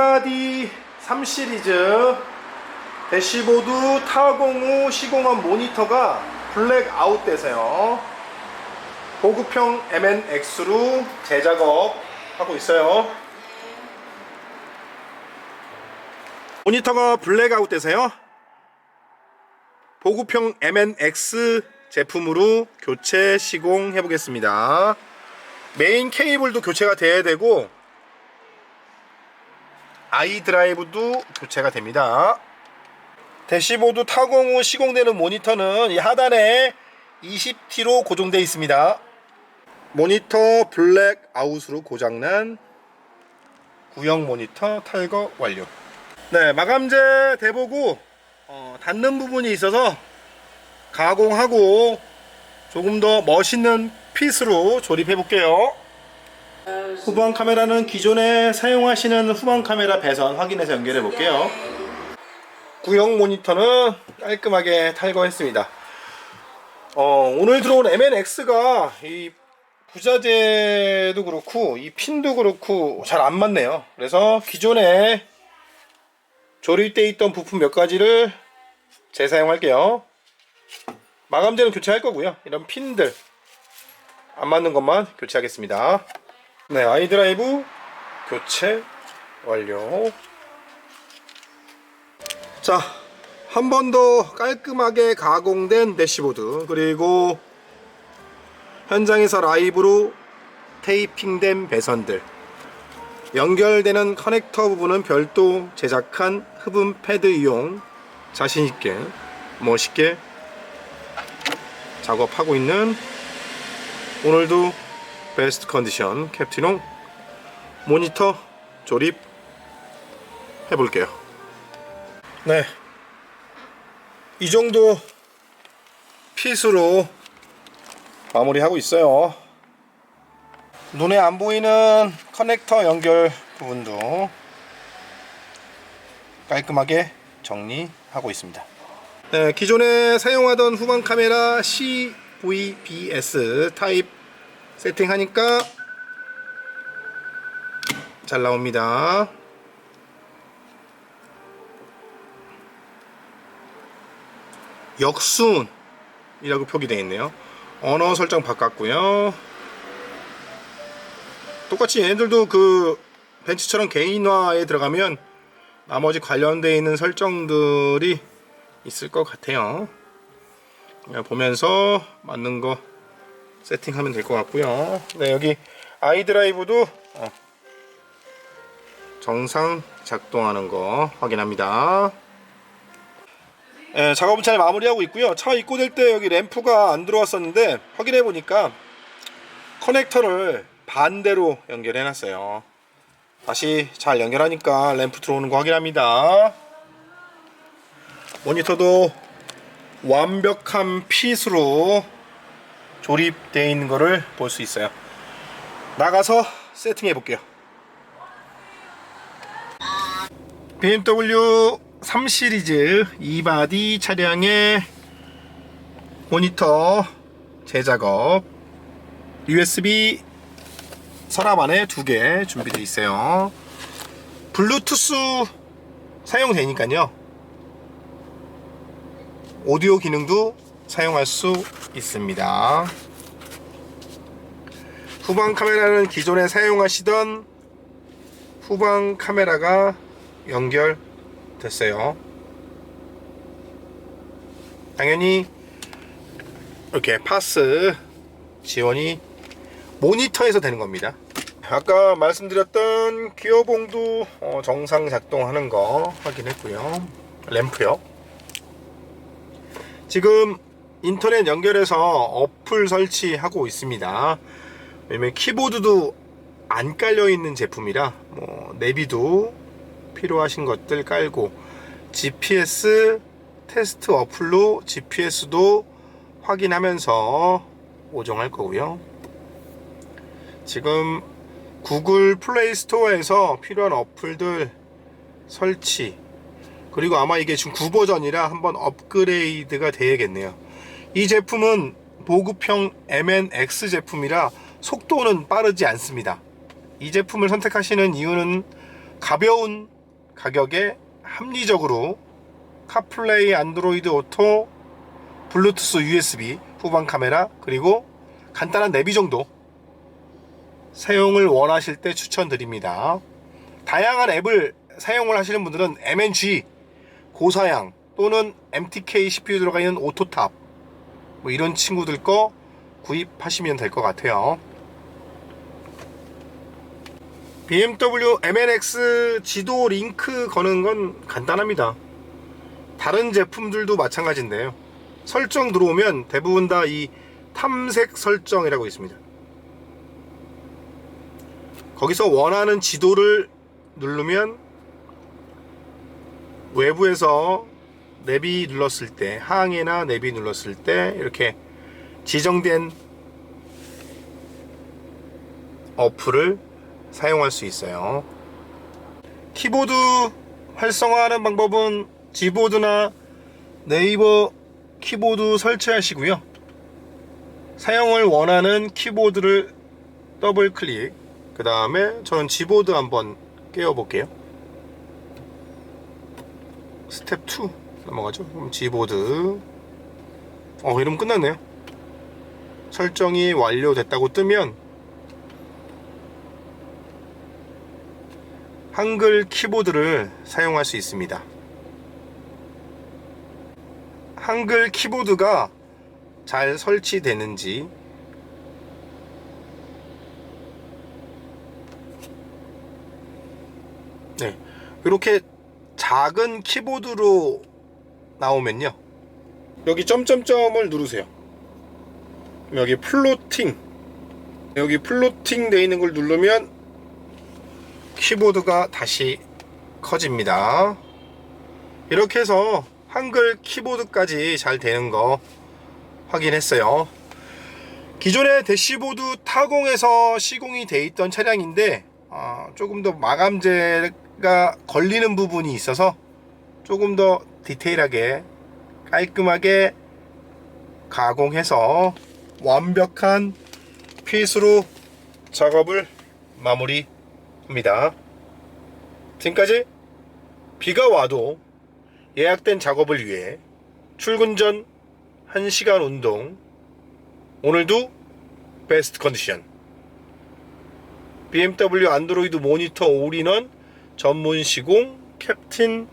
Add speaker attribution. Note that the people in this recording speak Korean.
Speaker 1: 이바디 3 시리즈 대시보드 타공후 시공한 모니터가 블랙 아웃 돼서요. 보급형 MNX로 재작업 하고 있어요. 모니터가 블랙 아웃 돼서요. 보급형 MNX 제품으로 교체 시공해 보겠습니다. 메인 케이블도 교체가 돼야 되고 아이 드라이브도 교체가 됩니다. 대시보드 타공 후 시공되는 모니터는 이 하단에 20T로 고정되어 있습니다. 모니터 블랙 아웃으로 고장난 구형 모니터 탈거 완료. 네, 마감재 대보고 어, 닿는 부분이 있어서 가공하고 조금 더 멋있는 핏으로 조립해 볼게요. 후방 카메라는 기존에 사용하시는 후방 카메라 배선 확인해서 연결해 볼게요. 구형 모니터는 깔끔하게 탈거했습니다. 어, 오늘 들어온 MNX가 이 부자재도 그렇고 이 핀도 그렇고 잘 안 맞네요. 그래서 기존에 조립되어 있던 부품 몇 가지를 재사용할게요. 마감재는 교체할 거고요. 이런 핀들 안 맞는 것만 교체하겠습니다. 네, 아이드라이브 교체 완료. 자, 한 번 더 깔끔하게 가공된 대시보드 그리고 현장에서 라이브로 테이핑된 배선들 연결되는 커넥터 부분은 별도 제작한 흡음 패드 이용 자신있게 멋있게 작업하고 있는 오늘도 베스트 컨디션 캡틴홍 모니터 조립 해볼게요 네. 이 정도 핏으로 마무리하고 있어요 눈에 안 보이는 커넥터 연결 부분도 깔끔하게 정리하고 있습니다. 네, 기존에 사용하던 후방 카메라 CVBS 타입 세팅하니까 잘 나옵니다. 역순이라고 표기되어 있네요. 언어 설정 바꿨고요. 똑같이 얘네들도 그 벤츠처럼 개인화에 들어가면 나머지 관련되어 있는 설정들이 있을 것 같아요. 보면서 맞는 거 세팅하면 될 것 같고요. 네, 여기 아이드라이브도 어, 정상 작동하는 거 확인합니다. 예, 작업은 잘 마무리하고 있고요. 차 입고될 때 여기 램프가 안 들어왔었는데 확인해 보니까 커넥터를 반대로 연결해 놨어요. 다시 잘 연결하니까 램프 들어오는 거 확인합니다. 모니터도 완벽한 핏으로 조립되어 있는 거를 볼 수 있어요. 나가서 세팅해 볼게요. BMW 3 시리즈 이바디 차량의 모니터 재작업 USB 서랍 안에 두 개 준비되어 있어요. 블루투스 사용되니까요. 오디오 기능도 사용할 수 있습니다. 후방 카메라는 기존에 사용하시던 후방 카메라가 연결됐어요. 당연히 이렇게 파스 지원이 모니터에서 되는 겁니다. 아까 말씀드렸던 기어봉도 어, 정상 작동하는 거 확인했고요. 램프요. 지금 인터넷 연결해서 어플 설치하고 있습니다. 왜냐면 키보드도 안 깔려 있는 제품이라 뭐 내비도 필요하신 것들 깔고 GPS 테스트 어플로 GPS도 확인하면서 오정할 거고요. 지금 구글 플레이 스토어에서 필요한 어플들 설치 그리고 아마 이게 지금 9버전이라 한번 업그레이드가 되야겠네요 이 제품은 보급형 MNX 제품이라 속도는 빠르지 않습니다 이 제품을 선택하시는 이유는 가벼운 가격에 합리적으로 카플레이 안드로이드 오토 블루투스 USB 후방 카메라 그리고 간단한 내비 정도 사용을 원하실 때 추천드립니다. 다양한 앱을 사용을 하시는 분들은 MNG, 고사양 또는 MTK CPU 들어가 있는 오토탑 뭐 이런 친구들 거 구입하시면 될 것 같아요. BMW MNX 지도 링크 거는 건 간단합니다. 다른 제품들도 마찬가지인데요. 설정 들어오면 대부분 다 이 탐색 설정이라고 있습니다. 거기서 원하는 지도를 누르면 외부에서 내비 눌렀을 때 항해나 내비 눌렀을 때 이렇게 지정된 어플을 사용할 수 있어요. 키보드 활성화하는 방법은 지보드나 네이버 키보드 설치하시고요. 사용을 원하는 키보드를 더블 클릭. 그 다음에 저는 지보드 한번 깨워 볼게요. 스텝 2 넘어가죠. 그럼 지보드. 어, 이러면 끝났네요. 설정이 완료됐다고 뜨면 한글 키보드를 사용할 수 있습니다. 한글 키보드가 잘 설치되는지 네. 이렇게 작은 키보드로 나오면요. 여기 점점점을 누르세요. 여기 플로팅. 여기 플로팅 되어 있는 걸 누르면 키보드가 다시 커집니다. 이렇게 해서 한글 키보드까지 잘 되는 거 확인했어요. 기존의 대시보드 타공에서 시공이 돼 있던 차량인데 아, 조금 더 마감재가 걸리는 부분이 있어서 조금 더 디테일하게 깔끔하게 가공해서 완벽한 핏으로 작업을 마무리합니다. 지금까지 비가 와도 예약된 작업을 위해 출근 전 1시간 운동 오늘도 베스트 컨디션 BMW 안드로이드 모니터 올인원 전문 시공 캡틴